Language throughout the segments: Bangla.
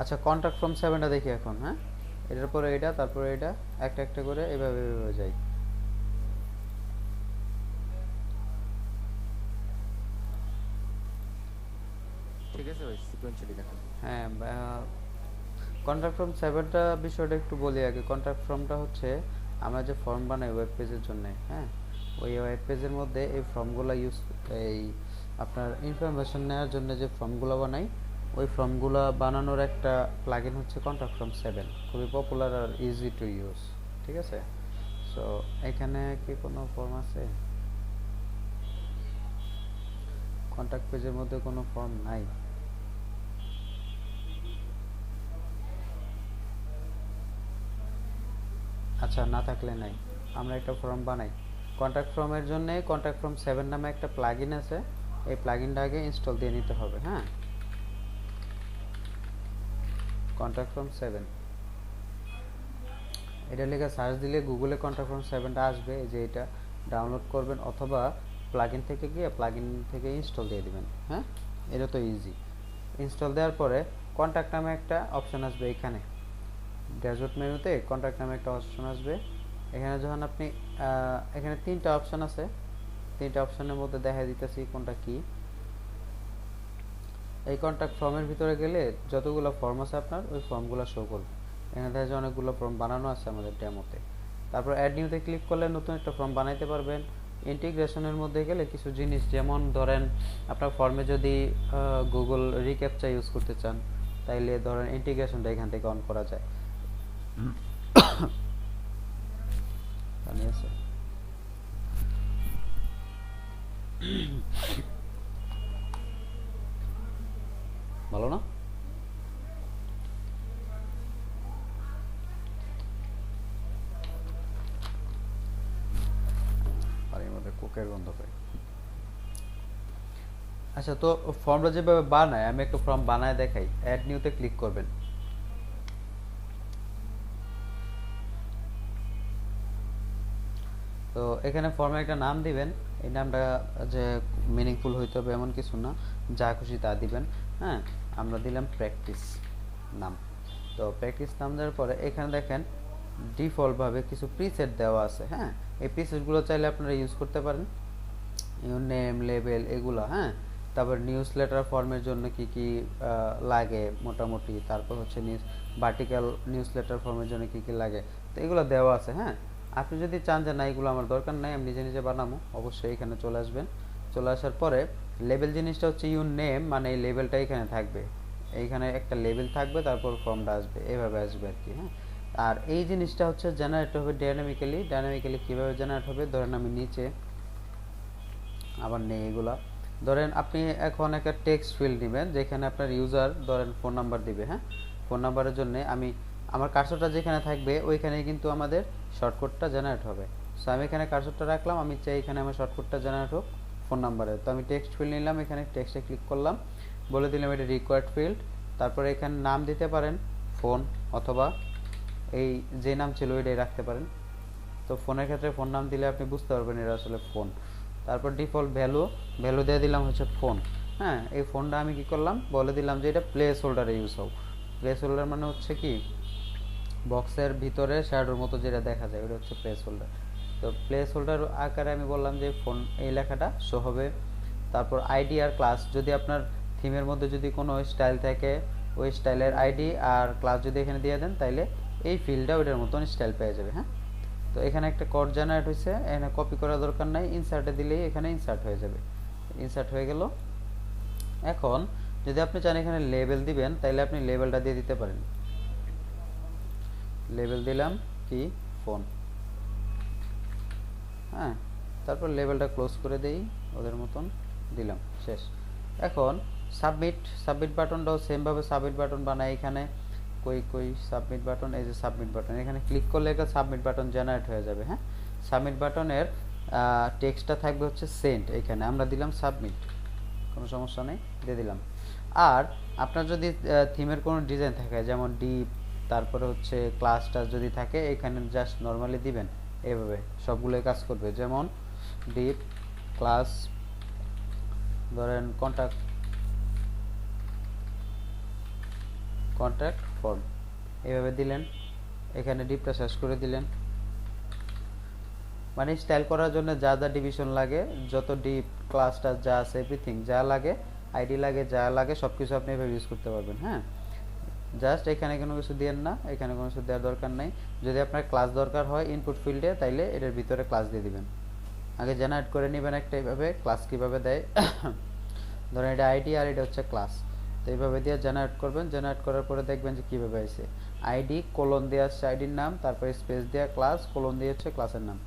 আচ্ছা কন্ট্যাক্ট ফ্রম সেভেনটা দেখি এখন হ্যাঁ? এটার পরে এটা তারপরে এটা একটা একটা করে এভাবে এভাবে যাই। ঠিক আছে ভাই সিকোয়েন্সিয়ালি দেখান হ্যাঁ কন্ট্রাক্ট ফর্ম সেভেনটা বিষয়টা একটু বলি আগে। কন্ট্রাক্ট ফর্মটা হচ্ছে আমরা যে ফর্ম বানাই ওয়েব পেজের জন্য হ্যাঁ? ওই ওয়েব পেজের মধ্যে এই ফর্মগুলো ইউজ এই আপনার ইনফরমেশন নেওয়ার জন্য যে ফর্মগুলো বানাই ওই ফর্মগুলো বানানোর একটা প্লাগইন হচ্ছে কন্ট্রাক্ট ফর্ম সেভেন খুবই পপুলার আর ইজি টু ইউজ ঠিক আছে? সো এখানে কি কোনো ফর্ম আছে? কন্ট্যাক্ট পেজের মধ্যে কোনো ফর্ম নাই। আচ্ছা না থাকলে নাই। আমরা একটা ফর্ম বানাই। কন্ট্যাক্ট ফর্মের জন্য কন্ট্যাক্ট ফর্ম সেভেন নামে একটা প্লাগইন আছে। এই প্লাগইনটা আগে ইনস্টল দিয়ে নিতে হবে হ্যাঁ? কন্ট্যাক্ট ফর্ম সেভেন এটা লিখে সার্চ দিলে গুগলে কন্ট্যাক্ট ফর্ম সেভেনটা আসবে যে এটা ডাউনলোড করবেন অথবা প্লাগইন থেকে গিয়ে প্লাগইন থেকে ইনস্টল দিয়ে দিবেন হ্যাঁ? এটা তো ইজি ইনস্টল দেওয়ার পরে কন্ট্যাক্ট নামে একটা অপশন আসবে এখানে। ড্যাশবোর্ড মেনুতে কন্ট্যাক্ট নামে একটা অপশন আসবে। এখানে যখন আপনি এখানে তিনটা অপশন আছে। তিনটা অপশনের মধ্যে দেখা দিতেছি কোনটা কি। এই কন্ট্যাক্ট ফর্মের ভিতরে গেলে যতগুলো ফর্ম আছে আপনার, ওই ফর্মগুলো শো করবে। এখানে দেখা যায় অনেকগুলো ফর্ম বানানো আছে আমাদের ডেমোতে তারপর অ্যাড নিউতে ক্লিক করলে নতুন একটা ফর্ম বানাইতে পারবেন। ইন্টিগ্রেশনের মধ্যে গেলে কিছু জিনিস, যেমন ধরেন আপনার ফর্মে যদি গুগল রিক্যাপচা ইউজ করতে চান, তাইলে ধরেন ইন্টিগ্রেশনটা এখান থেকে অন করা যায়। আছে? ভালো না? মধ্যে কোকের গন্ধ পাই। আচ্ছা তো ফর্মটা যেভাবে বানায়, আমি একটু ফর্ম বানায় দেখাই অ্যাড নিউতে ক্লিক করবেন। তো এখানে ফর্মে একটা নাম দিবেন। এই নামটা যে মিনিংফুল হইতে হবে এমন কিছু না। যা খুশি তা দিবেন। হ্যাঁ আমরা দিলাম প্র্যাকটিস নাম। তো প্র্যাকটিস নাম দেওয়ার পরে এখানে দেখেন ডিফল্টভাবে কিছু প্রিসেট দেওয়া আছে। হ্যাঁ এই প্রিসেটগুলো চাইলে আপনারা ইউজ করতে পারেন। নেম লেবেল এগুলো হ্যাঁ। তারপর নিউজ লেটার ফর্মের জন্য কি কি লাগে মোটামুটি। তারপর হচ্ছে নিউজ ভার্টিক্যাল নিউজ লেটার ফর্মের জন্য কি কি লাগে। তো এগুলো দেওয়া আছে হ্যাঁ। আপনি যদি চান যে না, এগুলো আমার দরকার নাই, আমি নিজে নিজে বানাবো, অবশ্যই এখানে চলে আসবেন। চলে আসার পরে লেবেল জিনিসটা হচ্ছে ইউর নেম মানে এই লেবেলটা এখানে থাকবে। এইখানে একটা লেবেল থাকবে, তারপর ফর্মটা আসবে, এভাবে আসবে আর কি হ্যাঁ? আর এই জিনিসটা হচ্ছে জেনারেট হবে ডাইনামিক্যালি ডাইনামিক্যালি কীভাবে জেনারেট হবে? ধরেন আমি নিচে, আবার নেই এগুলা। ধরেন আপনি এখন একটা টেক্সট ফিল্ড নেবেন, যেখানে আপনার ইউজার ধরেন ফোন নাম্বার দিবে হ্যাঁ? ফোন নাম্বারের জন্য আমি, আমার কার্সরটা যেখানে থাকবে ওইখানে কিন্তু আমাদের শর্টকাটটা জেনারেট হবে। সো আমি এখানে কার্সরটা রাখলাম, আমি চাই এখানে আমার শর্টকাটটা জেনারেট হোক ফোন নাম্বারে তো আমি টেক্সট ফিল্ড নিলাম, এখানে টেক্সটে ক্লিক করলাম, বলে দিলাম এটা রিকোয়ার্ড ফিল্ড তারপরে এখানে নাম দিতে পারেন ফোন অথবা এই যে নাম ছিল ওইটাই রাখতে পারেন। তো ফোনের ক্ষেত্রে ফোন নাম দিলে আপনি বুঝতে পারবেন এটা আসলে ফোন তারপর ডিফল্ট ভ্যালু ভ্যালু দিয়ে দিলাম হচ্ছে ফোন হ্যাঁ এই ফোনটা আমি কি করলাম, বলে দিলাম যে এটা প্লেস হোল্ডারে ইউজ হোক। প্লেস হোল্ডার মানে হচ্ছে কি? বক্সের ভিতরে শ্যাডোর মতো যেটা দেখা যায়, ওটা হচ্ছে প্লেস হোল্ডার তো প্লেস হোল্ডার আকারে আমি বললাম যে ফোন এই লেখাটা শো হবে। তারপর আইডি আর ক্লাস যদি আপনার থিমের মধ্যে যদি কোনো স্টাইল থাকে, ওই স্টাইলের আইডি আর ক্লাস যদি এখানে দিয়ে দেন, তাইলে এই ফিল্ডটা ওইটার মতন স্টাইল পেয়ে যাবে হ্যাঁ? তো এখানে একটা কোড জেনারেট হয়েছে, এখানে কপি করার দরকার নাই ইনসার্টে দিলেই এখানে ইনসার্ট হয়ে যাবে। ইনসার্ট হয়ে গেল। এখন যদি আপনি চান এখানে লেবেল দিবেন, তাইলে আপনি লেবেলটা দিয়ে দিতে পারেন। লেবেল দিলাম কি? ফোন হ্যাঁ তারপর লেবেলটা ক্লোজ করে দেই, ওদের মতন দিলাম, শেষ। এখন সাবমিট সাবমিট বাটনটাও সেমভাবে সাবমিট বাটন বানাই এখানে। কই কই সাবমিট বাটন এই যে সাবমিট বাটন এখানে ক্লিক করলে একটা সাবমিট বাটন জেনারেট হয়ে যাবে হ্যাঁ? সাবমিট বাটনের টেক্সটটা থাকবে হচ্ছে সেন্ড এখানে আমরা দিলাম সাবমিট কোনো সমস্যা নেই, দিয়ে দিলাম। আর আপনার যদি থিমের কোনো ডিজাইন থাকে, যেমন ডিপ তারপরে হচ্ছে ক্লাসটা যদি থাকে, এখানে জাস্ট নর্মালি দিবেন, এভাবে সবগুলোই কাজ করবে। যেমন ডিপ ক্লাস ধরেন কন্ট্যাক্ট কন্ট্যাক্ট ফর্ম এভাবে দিলেন, এখানে ডিপটা শেষ করে দিলেন। মানে স্টাইল করার জন্য যা যা ডিভিশন লাগে, যত ডিপ ক্লাসটা যা আছে এভরিথিং যা লাগে আইডি লাগে, যা লাগে সব কিছু আপনি এভাবে ইউজ করতে পারবেন হ্যাঁ? জাস্ট এখানে কোনো কিছু দিয়েন না, এখানে কোনো কিছু দেওয়ার দরকার নেই। যদি আপনার ক্লাস দরকার হয় ইনপুট ফিল্ডে তাইলে এটার ভিতরে ক্লাস দিয়ে দিবেন। আগে জেনারেট করে নেবেন একটা এইভাবে ক্লাস কীভাবে দেয়? ধরেন এটা আইডি আর এটা হচ্ছে ক্লাস তো এইভাবে দিয়ে জেনারেট করবেন জেনারেট করার পরে দেখবেন যে কীভাবে আসে আইডি কোলন দিয়ে আসছে আইডির নাম, তারপরে স্পেস দেওয়া ক্লাস কোলন দিয়ে হচ্ছে ক্লাসের নাম।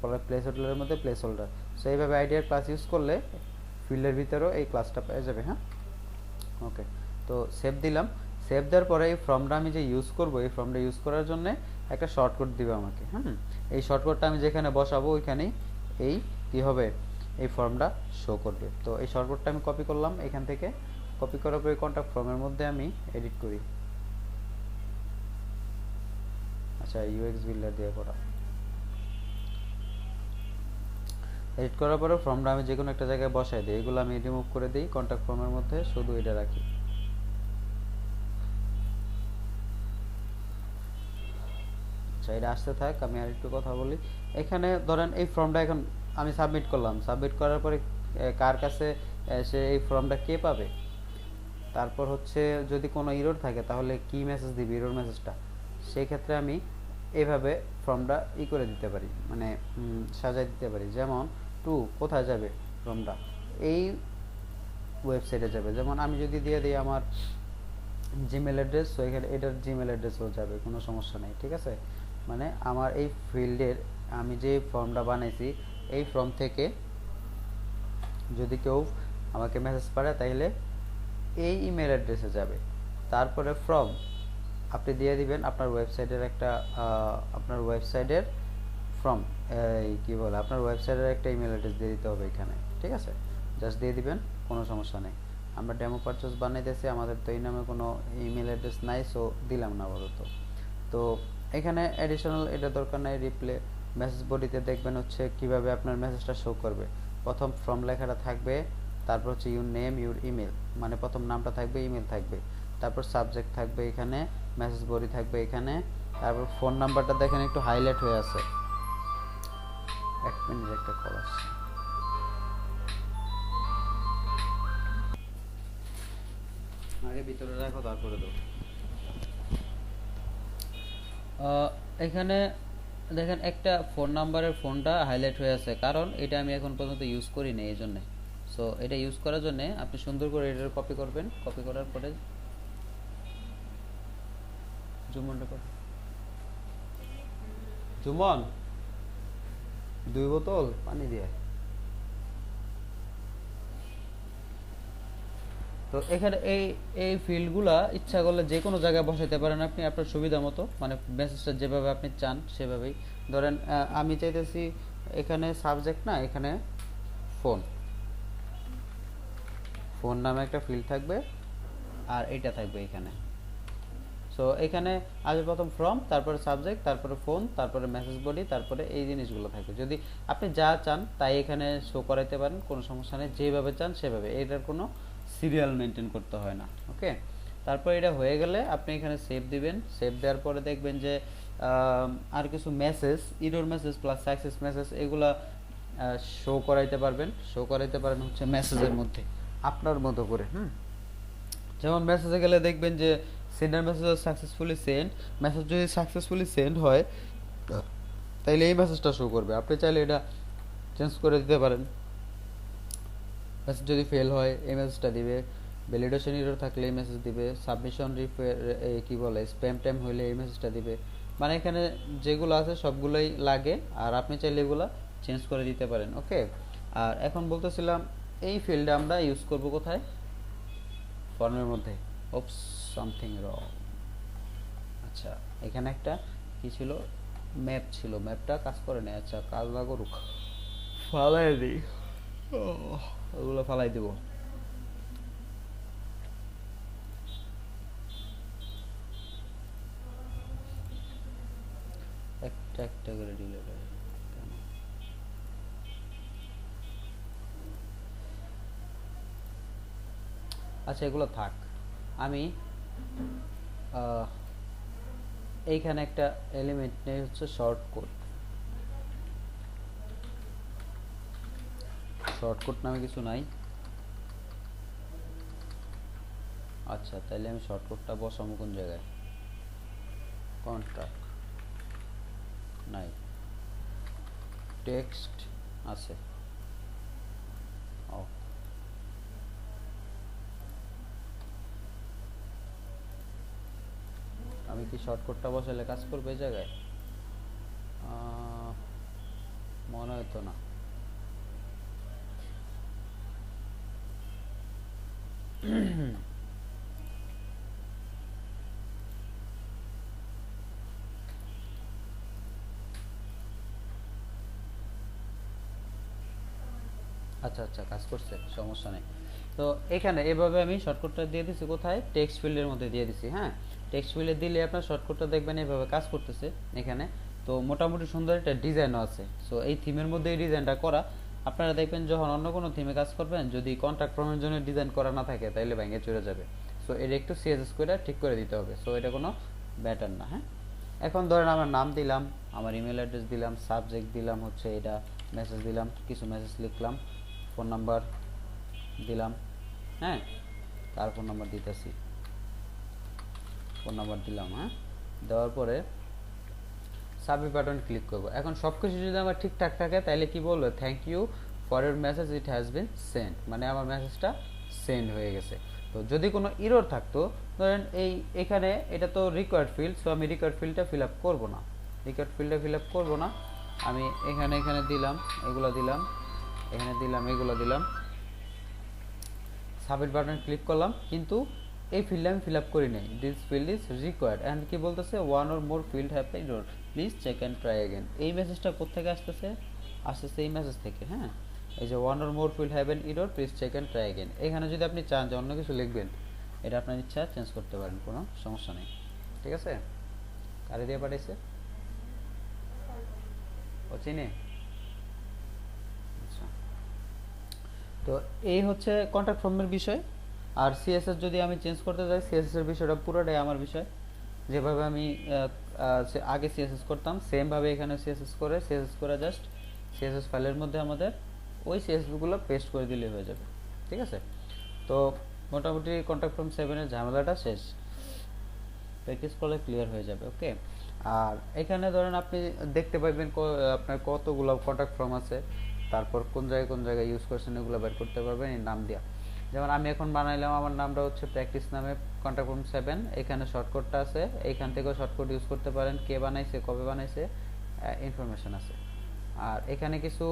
পরে প্লেস হোল্ডারের মধ্যে প্লেস হোল্ডার সো এইভাবে আইডি আর ক্লাস ইউজ করলে ফিল্ডের ভিতরেও এই ক্লাসটা পেয়ে যাবে হ্যাঁ? ওকে তো সেভ দিলাম। সেভ দেওয়ার পরে এই ফর্মটা আমি যে ইউজ করব, এই ফর্মটা ইউজ করার জন্য একটা শর্টকাট দিবে আমাকে, হুম? এই শর্টকাটটা আমি যেখানে বসাবো, ওইখানেই এই কি হবে? এই ফর্মটা শো করবে। তো এই শর্টকাটটা আমি কপি করলাম, এখান থেকে কপি করার পরে কন্ট্যাক্ট ফর্মের মধ্যে আমি এডিট করি। আচ্ছা ইউএক্স বিল্ডার দিয়ে করা। এডিট করার পরে ফর্মটা আমি যে কোনো একটা জায়গায় বসাই দিই, এগুলো আমি রিমুভ করে দিই কন্ট্যাক্ট ফর্মের মধ্যে শুধু এটা রাখি। আচ্ছা এটা আসতে থাক, আমি আর একটু কথা বলি। এখানে ধরেন এই ফর্মটা এখন আমি সাবমিট করলাম। সাবমিট করার পরে কার কাছে সে এই ফর্মটা কে পাবে? তারপর হচ্ছে যদি কোনো ইরোর থাকে, তাহলে কি মেসেজ দিবে ইরোর মেসেজটা সেই ক্ষেত্রে আমি এইভাবে ফর্মটা ই করে দিতে পারি মানে সাজাই দিতে পারি। যেমন, টু, কোথায় যাবে ফর্মটা? এই ওয়েবসাইটে যাবে। যেমন, আমি যদি দিয়ে দিই আমার জিমেল অ্যাড্রেস তো এখানে এটার জিমেল অ্যাড্রেসও যাবে, কোনো সমস্যা নেই, ঠিক আছে? মানে আমার এই ফিল্ডের আমি যে ফর্মটা বানাইছি, এই ফর্ম থেকে যদি কেউ আমাকে মেসেজ পাঠায় তাহলে এই ইমেল অ্যাড্রেসে যাবে। তারপরে ফর্ম আপনি দিয়ে দিবেন আপনার ওয়েবসাইটের একটা আপনার ওয়েবসাইটের ফর্ম এই কি বলে, আপনার ওয়েবসাইটের একটা ইমেল অ্যাড্রেস দিয়ে দিতে হবে এখানে, ঠিক আছে? জাস্ট দিয়ে দিবেন, কোনো সমস্যা নেই। আমরা ডেমো পারচেস বানাইতেছি, আমাদের তো এই নামে কোনো ইমেল অ্যাড্রেস নাই সো দিলাম না আপাতত। তো এখানে অ্যাডিশনাল এটা দরকার নাই রিপ্লে মেসেজ বডিতে দেখবেন হচ্ছে কীভাবে আপনার মেসেজটা শো করবে। প্রথম ফর্ম লেখাটা থাকবে, তারপর হচ্ছে ইউর নেম ইউর ইমেল মানে প্রথম নামটা থাকবে ইমেল থাকবে। তারপর সাবজেক্ট থাকবে এখানে মেসেজ বডি থাকবে এখানে, তারপর ফোন নাম্বারটা দেখেন একটু হাইলাইট হয়ে আছে। এক মিনিট একটা কল আগে ভিতরে রাখো, তারপরে দেবো। এখানে দেখেন একটা ফোন নাম্বারের ফোনটা হাইলাইট হয়ে আছে, কারণ এটা আমি এখন পর্যন্ত ইউজ করি না এই জন্যে। সো এটা ইউজ করার জন্য আপনি সুন্দর করে এটার কপি করবেন। কপি করার পরে জুমনটা কপি জুমন, দুই বোতল পানি দিয়ে। তো এখানে এই এই ফিল্ডগুলা ইচ্ছা করলে যে কোনো জায়গায় বসাইতে পারেন আপনি আপনার সুবিধা মতো মানে মেসেজটা যেভাবে আপনি চান সেভাবেই। ধরেন আমি চাইতেছি এখানে সাবজেক্ট না, এখানে ফোন ফোন নামে একটা ফিল্ড থাকবে আর এইটা থাকবে এখানে। সো এখানে আগে প্রথম ফ্রম তারপরে সাবজেক্ট তারপরে ফোন তারপরে মেসেজ বডি তারপরে এই জিনিসগুলো থাকবে। যদি আপনি যা চান তাই এখানে শো করাইতে পারেন, কোনো সমস্যা নেই। যেভাবে চান সেভাবে। এটার কোনো সিরিয়াল মেনটেন করতে হয় না ওকে তারপর এটা হয়ে গেলে আপনি এখানে সেভ দিবেন সেভ দেওয়ার পরে দেখবেন যে আর কিছু message error message plus success message এগুলা শো করাইতে পারবেন। শো করাইতে পারেন হচ্ছে মেসেজের মধ্যে, আপনার মতো করে, হুম? যেমন মেসেজে গেলে দেখবেন যে sender message successfully send message যদি সাকসেসফুলি সেন্ড হয়, তাইলে এই মেসেজটা শো করবে। আপনি চাইলে এটা চেঞ্জ করে দিতে পারেন। মেসেজ যদি ফেল হয়, এই মেসেজটা দিবে। ভ্যালিডেশন এরর থাকলে এই মেসেজ দিবে। সাবমিশন কি বলে স্প্যাম টাইম হইলে এই মেসেজটা দিবে। মানে এখানে যেগুলো আছে সবগুলোই লাগে, আর আপনি চাইলে এগুলো চেঞ্জ করে দিতে পারেন ওকে আর এখন বলতেছিলাম, এই ফিল্ডে আমরা ইউজ করব কোথায়? ফর্মের মধ্যে। ওপস সামথিং রং আচ্ছা এখানে একটা কি ছিল? ম্যাপ ছিল। ম্যাপটা কাজ করে না আচ্ছা কাজ না করুক। ফালাই দিই ওগুলো ফালাই দিব। একটা একটা করে আচ্ছা এগুলো থাক। আমি এইখানে একটা এলিমেন্ট নেই, হচ্ছে শর্ট কোড শর্টকাট নামে কিছু নাই। আচ্ছা তাহলে আমি শর্টকাটটা বসাবো কোন জায়গায়? কন্ট্রাক্ট নাই। টেক্সট আছে। ও আমি কি শর্টকাটটা বসালে কাজ করবে এই জায়গায়? মনে হতো না। আচ্ছা আচ্ছা কাজ করছে, সমস্যা নেই। তো এখানে এভাবে আমি শর্টকাটটা দিয়ে দিছি, কোথায়? টেক্সট ফিল্ডের মধ্যে দিয়ে দিছি হ্যাঁ? টেক্সট ফিল্ডে দিলে আপনার শর্টকাটটা দেখবেন এভাবে কাজ করতেছে এখানে। তো মোটামুটি সুন্দর একটা ডিজাইনও আছে। সো এই থিমের মধ্যে এই ডিজাইনটা করা। আপনারা দেখবেন যখন অন্য কোনো থিমে কাজ করবেন, যদি কন্ট্রাক্ট ফর্মের জন্য ডিজাইন করা না থাকে তাহলে ভেঙে চলে যাবে। সো এটা একটু সিএসএস করে ঠিক করে দিতে হবে। সো এটা কোনো ব্যাটার না হ্যাঁ? এখন ধরেন আমার নাম দিলাম, আমার ইমেল অ্যাড্রেস দিলাম সাবজেক্ট দিলাম, হচ্ছে এটা মেসেজ দিলাম, কিছু মেসেজ লিখলাম ফোন নাম্বার দিলাম হ্যাঁ? কার ফোন নাম্বার দিতেছি। ফোন নাম্বার দিলাম হ্যাঁ? দেওয়ার পরে সাবমিট বাটন ক্লিক করব। এখন সব কিছু যদি আমার ঠিকঠাক থাকে, তাহলে কি বলব? Thank you for your message it has been send মানে আমার মেসেজটা সেন্ড হয়ে গেছে। তো যদি কোনো ইরোর থাকতো, ধরেন এই এখানে এটা তো রিকোয়ার্ড ফিল্ড সো আমি রিকোয়ার্ড ফিল্ডটা ফিল আপ করব না। রিকোয়ার্ড ফিল্ডটা ফিল আপ করব না। আমি এখানে এখানে দিলাম, এগুলো দিলাম, এখানে দিলাম, এগুলো দিলাম। সাবমিট বাটন ক্লিক করলাম, কিন্তু এই ফিল্ডে আমি ফিল আপ করি নাই। This field is required and কি বলতেছে? One or more field have error please check and try again এই মেসেজটা কোথেকে আসতেছে? আসতেছে এই মেসেজ থেকে হ্যাঁ? এই যে one or more field have an error please check and try again এখানে যদি আপনি চান যে অন্য কিছু লিখবেন, এটা আপনার ইচ্ছা চেঞ্জ করতে পারেন, কোনো সমস্যা নেই। ঠিক আছে? কারে দিয়ে পাঠাইছে? ও চিনে? আচ্ছা। তো এই হচ্ছে কন্ট্যাক্ট ফর্মের বিষয়। আর সিএসএস যদি আমি চেঞ্জ করতে যাই সিএসএস এর বিষয়টা পুরোটাই আমার বিষয়। যেভাবে আমি আগে সিএসএস করতাম সেম ভাবে এখানে সিএসএস করে সিএসএস করে জাস্ট সিএসএস ফাইলের মধ্যে আমাদের ওই সিএসএসগুলো পেস্ট করে দিলে হয়ে যাবে, ঠিক আছে? তো মোটামুটি কন্ট্যাক্ট ফর্ম সেভেনের ঝামেলাটা শেষ। প্র্যাকটিস করলে ক্লিয়ার হয়ে যাবে ওকে আর এখানে ধরেন আপনি দেখতে পাবেন আপনার কতগুলো কন্ট্যাক্ট ফর্ম আছে, তারপর কোন জায়গায় কোন জায়গায় ইউজ করছেন এগুলো বের করতে পারবেন, এই নাম দিয়া। যেমন আমি এখন বানাইলাম, আমার নামটা হচ্ছে প্র্যাকটিস নামে কন্ট্যাক্ট ফর্ম সেভেন এখানে শর্টকাটটা আছে। এখান থেকেও শর্টকাট ইউজ করতে পারেন, কে বানাইছে, কবে বানাইছে ইনফরমেশন আছে। আর এখানে কিছু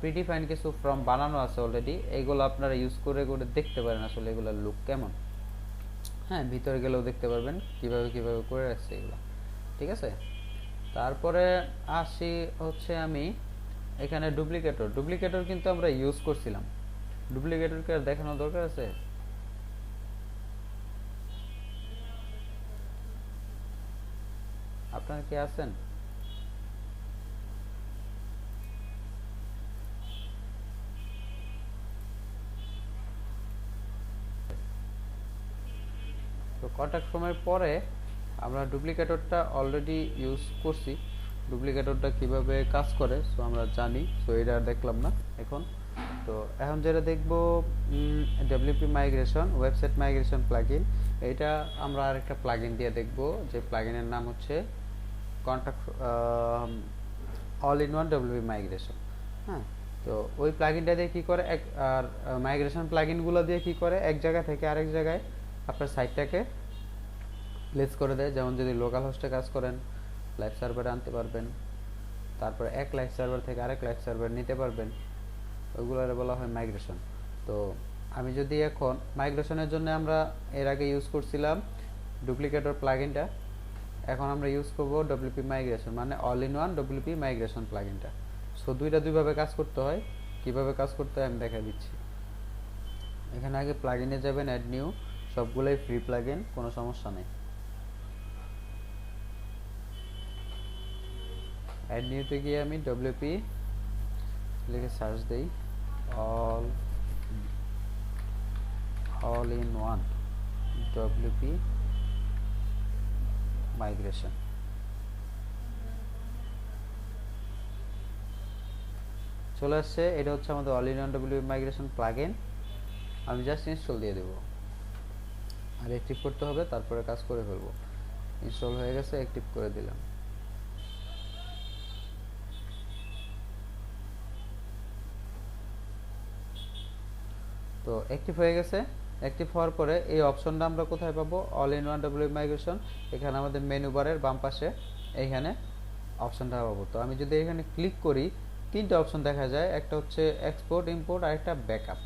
প্রিডিফাইন কিছু ফর্ম বানানো আছে অলরেডি এইগুলো আপনারা ইউজ করে করে দেখতে পারেন আসলে এগুলোর লুক কেমন। হ্যাঁ ভিতরে গেলেও দেখতে পারবেন কীভাবে কীভাবে করে রাখছে এগুলো। ঠিক আছে? তারপরে আসি হচ্ছে আমি, এখানে ডুপ্লিকেটর ডুপ্লিকেটর কিন্তু আমরা ইউজ করছিলাম। ডুপ্লিকেটরকে আর দেখানোর দরকার আছে? আপনারা কি আছেন? তো কন্ট্যাক্ট ফর্মের পরে আমরা ডুপ্লিকেটরটা অলরেডি ইউজ করছি। ডুপ্লিকেটরটা কীভাবে কাজ করে সো আমরা জানি। সো এটা দেখলাম না। এখন তো এখন যেটা দেখব WP migration website migration plugin এটা আমরা আরেকটা প্লাগইন দিয়ে দেখব, যে প্লাগইনের নাম হচ্ছে contact all in one WP migration হ্যাঁ? তো ওই প্লাগইনটা দিয়ে কি করে এক, আর মাইগ্রেশন প্লাগইনগুলো দিয়ে কি করে এক জায়গা থেকে আরেক জায়গায় আপনার সাইটটাকে প্লেস করে দেয়। যেমন যদি লোকাল হোস্টে কাজ করেন লাইভ সার্ভারে আনতে পারবেন, তারপরে এক লাইভ সার্ভার থেকে আরেক লাইভ সার্ভার নিতে পারবেন। ওইগুলোর বলা হয় মাইগ্রেশন তো আমি যদি এখন মাইগ্রেশনের জন্য আমরা এর আগে ইউজ করছিলাম ডুপ্লিকেটর প্লাগইনটা এখন আমরা ইউজ করব ডব্লিউপি মাইগ্রেশন মানে all in one WP migration প্লাগইনটা so দুইটা দুইভাবে কাজ করতে হয়। কীভাবে কাজ করতে হয় আমি দেখা দিচ্ছি। এখানে আগে প্লাগিনে যাবেন অ্যাড নিউ সবগুলোই ফ্রি প্লাগইন কোনো সমস্যা নেই। অ্যাড নিউতে গিয়ে আমি ডব্লিউপি লিখে সার্চ দেই। All all in one WP migration চলে আসছে, এটা হচ্ছে আমাদের all in W migration plugin আমি জাস্ট ইনস্টল দিয়ে দেবো। আর অ্যাক্টিভ করতে হবে, তারপরে কাজ করে ফেলব। ইনস্টল হয়ে গেছে অ্যাক্টিভ করে দিলাম। তো অ্যাক্টিভ হয়ে গেছে। অ্যাক্টিভ হওয়ার পরে এই অপশনটা আমরা কোথায় পাবো? All in one W migration এখানে আমাদের মেনু বারের বাম পাশে এইখানে অপশনটা পাবো। তো আমি যদি এখানে ক্লিক করি, তিনটে অপশন দেখা যায়। একটা হচ্ছে এক্সপোর্ট ইম্পোর্ট আর একটা ব্যাকআপ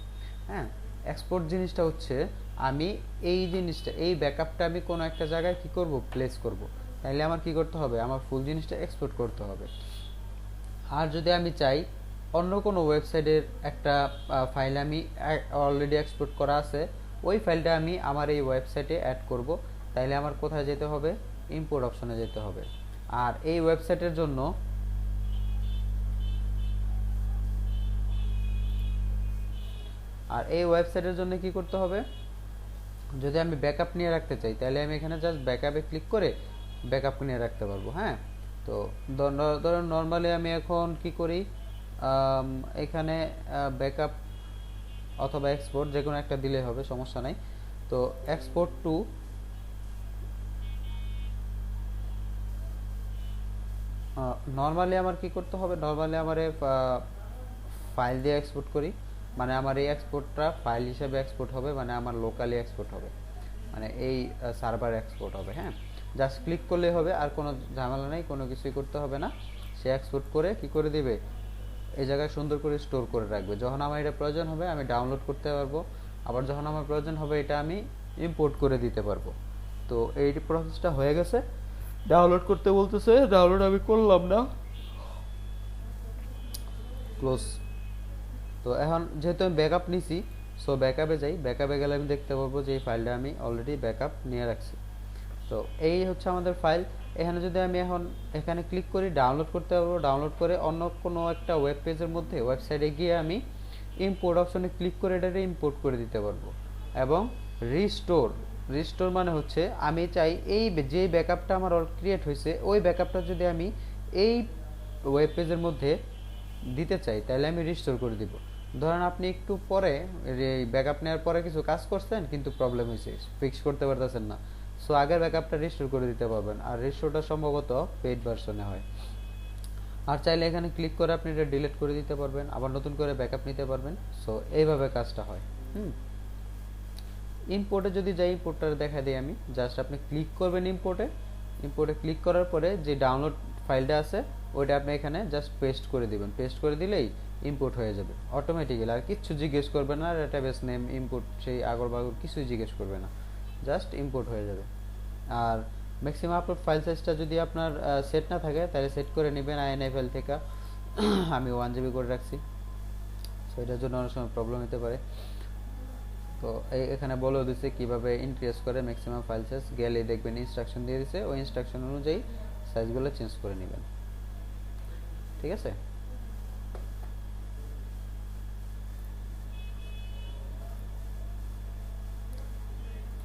হ্যাঁ? এক্সপোর্ট জিনিসটা হচ্ছে, আমি এই জিনিসটা, এই ব্যাকআপটা আমি কোনো একটা জায়গায় কি করব? প্লেস করব। তাইলে আমার কি করতে হবে? আমার ফুল জিনিসটা এক্সপোর্ট করতে হবে। আর যদি আমি চাই অন্য কোনো ওয়েবসাইটের একটা ফাইল আমি অলরেডি এক্সপোর্ট করা আছে, ওই ফাইলটা আমি আমার এই ওয়েবসাইটে অ্যাড করব। তাইলে আমার কোথায় যেতে হবে? ইম্পোর্ট অপশনে যেতে হবে। আর এই ওয়েবসাইটের জন্য আর এই ওয়েবসাইটের জন্য কি করতে হবে? যদি আমি ব্যাকআপ নিয়ে রাখতে চাই তাহলে আমি এখানে জাস্ট ব্যাকআপে ক্লিক করে ব্যাকআপ নিয়ে রাখতে পারব হ্যাঁ? তো ধরুন নর্মালি আমি এখন কি করি? এখানে ব্যাকআপ অথবা এক্সপোর্ট যে কোনো একটা দিলে হবে, সমস্যা নাই। তো এক্সপোর্ট টু নর্মালি আমার কি করতে হবে? নর্মালি আমার ফাইল দিয়ে এক্সপোর্ট করি। মানে আমার এই এক্সপোর্টটা ফাইল হিসেবে এক্সপোর্ট হবে মানে আমার লোকালি এক্সপোর্ট হবে। মানে এই সার্ভার এক্সপোর্ট হবে হ্যাঁ? জাস্ট ক্লিক করলে হবে, আর কোনো ঝামেলা নেই, কোনো কিছুই করতে হবে না। সে এক্সপোর্ট করে কি করে দিবে? এই জায়গায় সুন্দর করে স্টোর করে রাখবে। যখন আমার এটা প্রয়োজন হবে, আমি ডাউনলোড করতে পারব। আবার যখন আমার প্রয়োজন হবে, এটা আমি ইম্পোর্ট করে দিতে পারব। তো এই প্রসেসটা হয়ে গেছে। ডাউনলোড করতে বলতেছে ডাউনলোড আমি করলাম না। ক্লোজ তো এখন যেহেতু আমি ব্যাকআপ নিছি সো ব্যাকআপে যাই। ব্যাকআপে গেলে আমি দেখতে পাবো যে এই ফাইলটা আমি অলরেডি ব্যাকআপ নিয়ে রাখছি। তো এই হচ্ছে আমাদের ফাইল এখানে যদি আমি এখন এখানে ক্লিক করি ডাউনলোড করতে পারব। ডাউনলোড করে অন্য কোনো একটা ওয়েব পেজের মধ্যে ওয়েবসাইটে গিয়ে আমি ইম্পোর্ট অপশনে ক্লিক করে এটাকে ইম্পোর্ট করে দিতে পারব। এবং রিস্টোর রিস্টোর মানে হচ্ছে আমি চাই এই যেই ব্যাকআপটা আমার ক্রিয়েট হয়েছে, ওই ব্যাকআপটা যদি আমি এই ওয়েব পেজের মধ্যে দিতে চাই, তাহলে আমি রিস্টোর করে দিব। ধরেন আপনি একটু পরে ব্যাকআপ নেওয়ার পরে কিছু কাজ করছেন, কিন্তু প্রবলেম হয়েছে ফিক্স করতে পারতেছেন না। সো আগের ব্যাকআপটা রিস্টোর করে দিতে পারবেন। আর রিস্টোরটা সম্ভবত পেইড ভার্সনে হয়। আর চাইলে এখানে ক্লিক করে আপনি এটা ডিলিট করে দিতে পারবেন। আবার নতুন করে ব্যাকআপ নিতে পারবেন। সো এইভাবে কাজটা হয়। হুম? ইম্পোর্টে যদি যাই ইম্পোর্টটা দেখা দিই আমি। জাস্ট আপনি ক্লিক করবেন ইম্পোর্টে ইম্পোর্টে ক্লিক করার পরে যে ডাউনলোড ফাইলটা আছে, ওইটা আপনি এখানে জাস্ট পেস্ট করে দিবেন। পেস্ট করে দিলেই ইম্পোর্ট হয়ে যাবে। অটোমেটিক্যালি আর কিচ্ছু জিজ্ঞেস করবে না। ডেটাবেস নেম ইম্পোর্ট সেই আগর বাগর কিছুই জিজ্ঞেস করবে না। জাস্ট ইম্পোর্ট হয়ে যাবে। আর ম্যাক্সিমাম আপলোড ফাইল সাইজটা যদি আপনার সেট না থাকে, তাহলে সেট করে নেবেন আইএনআই ফাইল থেকে। আমি ওয়ান জিবি করে রাখছি। সো এটার জন্য অনেক সময় প্রবলেম হতে পারে। তো এই- এখানে বলেও দিচ্ছে কীভাবে ইনক্রিজ করে ম্যাক্সিমাম ফাইল সাইজ গেলে দেখবেন ইনস্ট্রাকশন দিয়ে দিছে। ওই ইনস্ট্রাকশন অনুযায়ী সাইজগুলো চেঞ্জ করে নেবেন। ঠিক আছে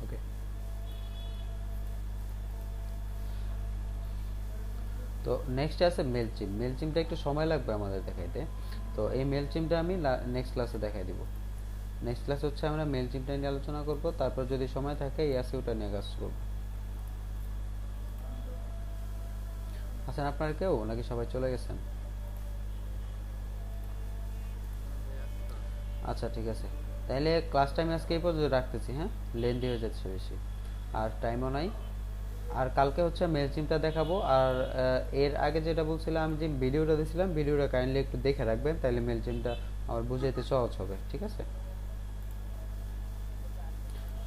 ওকে তো নেক্সট আছে মেল চিম মেল চিমটা একটু সময় লাগবে আমাদের দেখাইতে। তো এই মেল চিমটা আমি নেক্সট ক্লাসে দেখাই দিব। নেক্সট ক্লাস হচ্ছে আমরা মেল চিমটা নিয়ে আলোচনা করব। তারপর যদি সময় থাকে ইয়াসিউটা নিয়ে কাজ করব। আছেন আপনার কেউ নাকি সবাই চলে গেছেন? আচ্ছা ঠিক আছে। তাহলে ক্লাসটা আমি আজকে এই পর্যন্ত রাখতেছি হ্যাঁ? লেন্দি হয়ে যাচ্ছে বেশি। আর টাইমও নাই। আর কালকে হচ্ছে মেল চিমটা দেখাবো। আর এর আগে যেটা বলছিলাম যে ভিডিওটা দিয়েছিলাম ভিডিওটা কাইন্ডলি একটু দেখে রাখবেন তাহলে মেল চিমটা আমার বুঝাইতে সহজ হবে ঠিক আছে?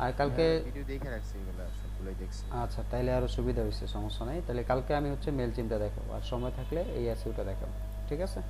আর কালকে ভিডিও দেখে রাখছি এগুলো সবগুলোই দেখছি। আচ্ছা তাইলে আরও সুবিধা হয়েছে সমস্যা নাই। তাহলে কালকে আমি হচ্ছে মেল চিমটা দেখাবো আর সময় থাকলে এই এসইউটা দেখাবো ঠিক আছে?